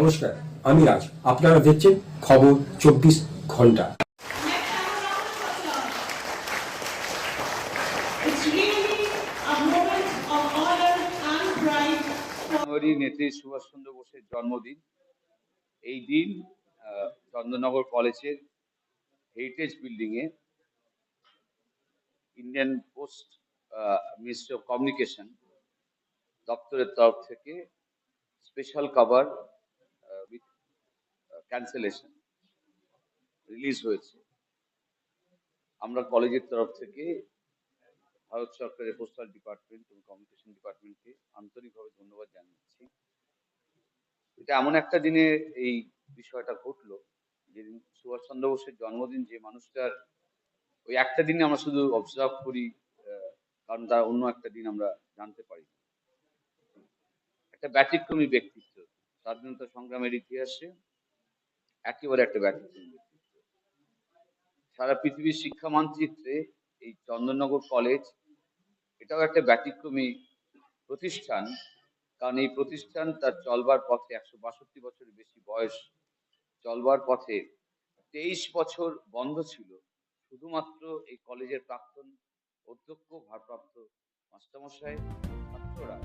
নমস্কার আমি রাজ। আপনারা দেখছেন খবর চব্বিশ ঘণ্টা। নেত্রী সুভাষচন্দ্র বোসের জন্মদিন। এই দিন আহ, চন্দননগর কলেজের heritage building A Indian post ministry of communication দপ্তরের তরফ থেকে স্পেশাল কভার ক্যান্সেলেশন রিলিজ হয়েছে আমরা কলেজের তরফ থেকে ভারত সরকারের পোস্টাল ডিপার্টমেন্ট এবং কমিউনিকেশন ডিপার্টমেন্টকে আন্তরিকভাবে ধন্যবাদ জানাচ্ছি এটা এমন একটা দিনে এই বিষয়টা ঘটলো, যেদিন সুভাষচন্দ্র বোসের জন্মদিন, যে মানুষটার ওই একটা দিনে আমরা শুধু অবজার্ভ করি কারণ তার অন্য একটা দিন আমরা জানতে পারি। একটা ব্যতিক্রমী ব্যক্তিত্ব, স্বাধীনতা সংগ্রামের ইতিহাসে একেবারে একটা ব্যক্তিত্ব সারা পৃথিবীর শিক্ষা মানচিত্রে এই চন্দননগর কলেজ, এটাও একটা ব্যতিক্রমী প্রতিষ্ঠান, কারণ এই প্রতিষ্ঠান তার চলবার পথে একশো বাষট্টি বছরের বেশি বয়স, চলবার পথে তেইশ বছর বন্ধ ছিল। শুধুমাত্র এই কলেজের প্রাক্তন অধ্যক্ষ, ভারপ্রাপ্ত মাস্টারমশাই, ছাত্ররা